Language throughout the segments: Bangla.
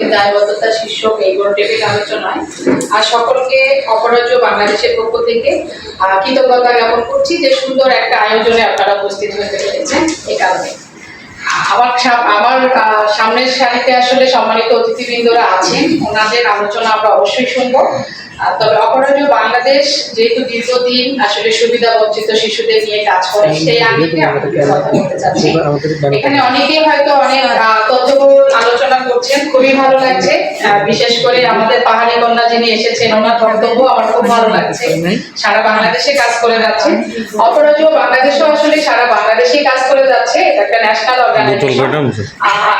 দায়বদ্ধতা শীর্ষক এই আলোচনায়। আর সকলকে অপরাজ্য বাংলাদেশের পক্ষ থেকে কৃতজ্ঞতা জ্ঞাপন করছি যে সুন্দর একটা আয়োজনে আপনারা উপস্থিত হতে পেরেছেন এই কারণে। আমার আমার সামনের সারিতে আসলে সম্মানিত অতিথিবৃন্দরা আছেন ওনাদের আলোচনা আমরা অবশ্যই শুনব। তবে অপরাজ্য বাংলাদেশ যেহেতু দীর্ঘদিন আসলে সুবিধা বঞ্চিত শিশুদের নিয়ে কাজ করে সেই আঙ্গিকে আমি কথা বলতে চাচ্ছি। এখানে অনেকেই হয়তো অনেক আলোচনা করছেন খুবই ভালো লাগছে। বিশেষ করে আমাদের পাহাড়ি কন্যা যিনি এসেছেন ওনার বক্তব্য আমার খুব ভালো লাগছে। সারা বাংলাদেশে কাজ করে যাচ্ছে। অপরাজ বাংলাদেশও আসলে সারা বাংলাদেশে কাজ করে যাচ্ছে। এটা একটা ন্যাশনাল অর্গানাইজেশন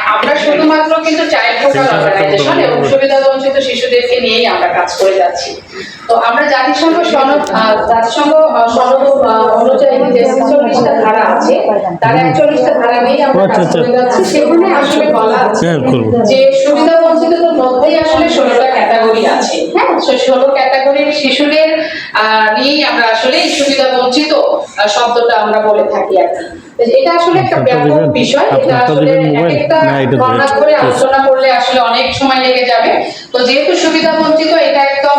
আমরা শুধুমাত্র কিন্তু চাইল্ড ফোকাল অর্গানাইজেশন এবং সুবিধা বঞ্চিত শিশুদেরকে নিয়েই আমরা কাজ করে যাচ্ছি। তো আমরা জাতিসংঘ সনদ জাতিসংঘ সনদ অনুযায়ী যে ছেচল্লিশটা ধারা আছে তার একচল্লিশটা ধারা নিয়েই আমরা আচ্ছা, কাজ আচ্ছা। করে যাচ্ছি। সেখানে আসলে বলা আছে হ্যাঁ, যে সুবিধা বঞ্চিতদের মধ্যেই আসলে ষোলোটা ক্যাটাগরি আছে। হ্যাঁ ষোলো ক্যাটাগরির শিশুদের আহ, নিয়েই আমরা আসলে সুবিধা বঞ্চিত শব্দটা আমরা বলে থাকি আর কি। তো এটা আসলে একটা আপনারটা ব্যাপক বিষয় এটা আসলে? একটা না, এটা ঘণ্টা দিবেন। করে আলোচনা করলে আসলে অনেক সময় লেগে যাবে তো যেহেতু সুবিধা বঞ্চিত এটা একদম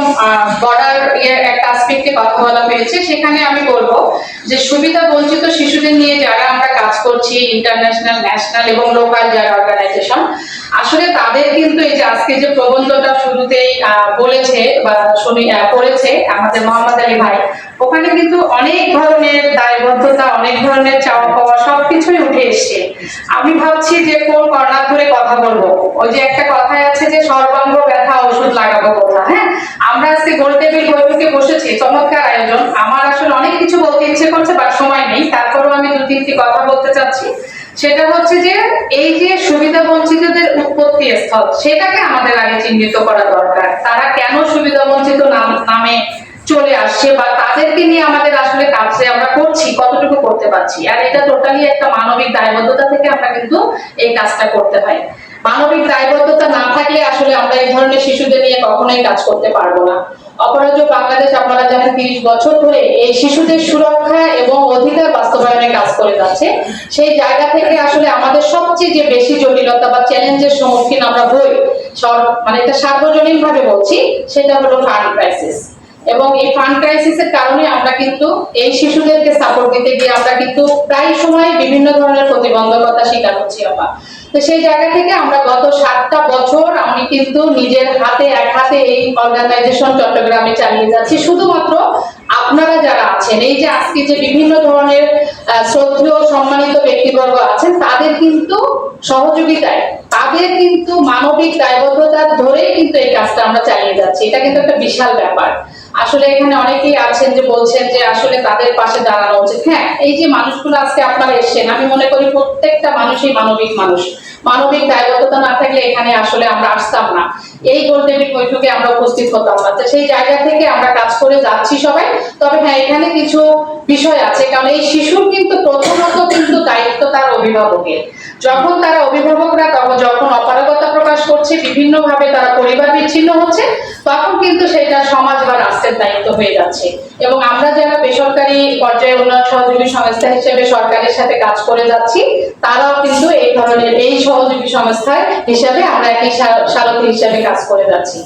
আসপেক্টে কথা বলা হয়েছে সেখানে আমি বলব যে সুবিধা বঞ্চিত শিশুদের নিয়ে যারা আমরা কাজ করছি ইন্টারন্যাশনাল ন্যাশনাল এবং লোকাল যারা অর্গানাইজেশন আসলে তাদের কিন্তু এই যে আজকে যে প্রবন্ধটা শুরুতেই বলেছে বা শুনি করেছে আমাদের মোহাম্মদ আলী ভাই, ওখানে কিন্তু অনেক ধরনের দায়বদ্ধতা, অনেক ধরনের চাওয়া পাওয়া সবকিছুই উঠে এসছে। আমি ভাবছি যে কোন কর্নার ধরে কথা বলব? ওই যে একটা কথাই আছে যে সর্বাঙ্গ ব্যথা ওষুধ লাগাবো নামে চলে আসছে বা তাদেরকে নিয়ে আমাদের আসলে কাজে আমরা করছি, কতটুকু করতে পারছি? আর এটা টোটালি একটা মানবিক দায়বদ্ধতা থেকে আমরা কিন্তু এই কাজটা করতে হয় মানবিক দায়বদ্ধতা না থাকলে আসলে আমরা এই ধরনের শিশুদের নিয়ে কখনোই কাজ করতে পারব না। অপরাজ্য বাংলাদেশ আপনারা জানেন তিরিশ বছর ধরে এই শিশুদের সুরক্ষা এবং অধিকার বাস্তবায়নে কাজ করে যাচ্ছে। সেই জায়গা থেকে আসলে আমাদের সবচেয়ে যে বেশি জটিলতা বা চ্যালেঞ্জের সম্মুখীন আমরা হই মানে এটা সার্বজনীন ভাবে বলছি, সেটা হলো ফান্ড ক্রাইসিস এবং এই ফান্ড ক্রাইসিসের কারণে আমরা কিন্তু এই শিশুদেরকে সাপোর্ট দিতে গিয়ে আমরা কিন্তু প্রায় সময় বিভিন্ন ধরনের প্রতিবন্ধকতা শিকার হচ্ছি আমরা। তো সেই জায়গা থেকে আমরা গত সাতটা বছর আমি কিন্তু নিজের হাতে এক হাতে এই অর্গানাইজেশন চট্টগ্রামে চালিয়ে যাচ্ছি। শুধুমাত্র আপনারা যারা আছেন, এই যে আজকে যে বিভিন্ন ধরনের শ্রদ্ধেয় সম্মানিত ব্যক্তিবর্গ আছেন, তাদের কিন্তু সহযোগিতায়, তাদের কিন্তু মানবিক দায়বদ্ধতা ধরেই কিন্তু এই কাজটা আমরা চালিয়ে যাচ্ছি। এটা কিন্তু একটা বিশাল ব্যাপার। আসলে এখানে অনেকেই আছেন যে বলছেন যে আসলে তাদের পাশে দাঁড়ানো উচিত। হ্যাঁ এই যে মানুষগুলো আজকে আপনারা এসছেন, আমি মনে করি প্রত্যেকটা মানুষই মানবিক মানুষ। মানবিক দায়বদ্ধতা না থাকলে এখানে আসলে আমরা আসতাম না। এই গোলটেবিল বৈঠকে আমরা উপস্থিত হতাম না। সেই জায়গা থেকে আমরা কাজ করে যাচ্ছি সবাই। তবে হ্যাঁ এখানে কিছু বিষয় আছে, কারণ এই শিশুর কিন্তু প্রথমত কিন্তু দায়িত্ব তার অভিভাবকের। যখন তারা অভিভাবকরা তখন যখন অপারগতা প্রকাশ করছে বিভিন্ন ভাবে তারা পরিবার বিচ্ছিন্ন হচ্ছে, তখন কিন্তু সেটা সমাজ বা রাষ্ট্রের দায়িত্ব হয়ে যাচ্ছে। এবং আমরা যারা বেসরকারি পর্যায়ে উন্নয়ন সহযোগী সংস্থা হিসেবে সরকারের সাথে কাজ করে যাচ্ছি, তারাও কিন্তু এই ধরনের এই সহযোগী সংস্থার হিসাবে আমরা একই সারথী হিসাবে কাজ করে যাচ্ছি।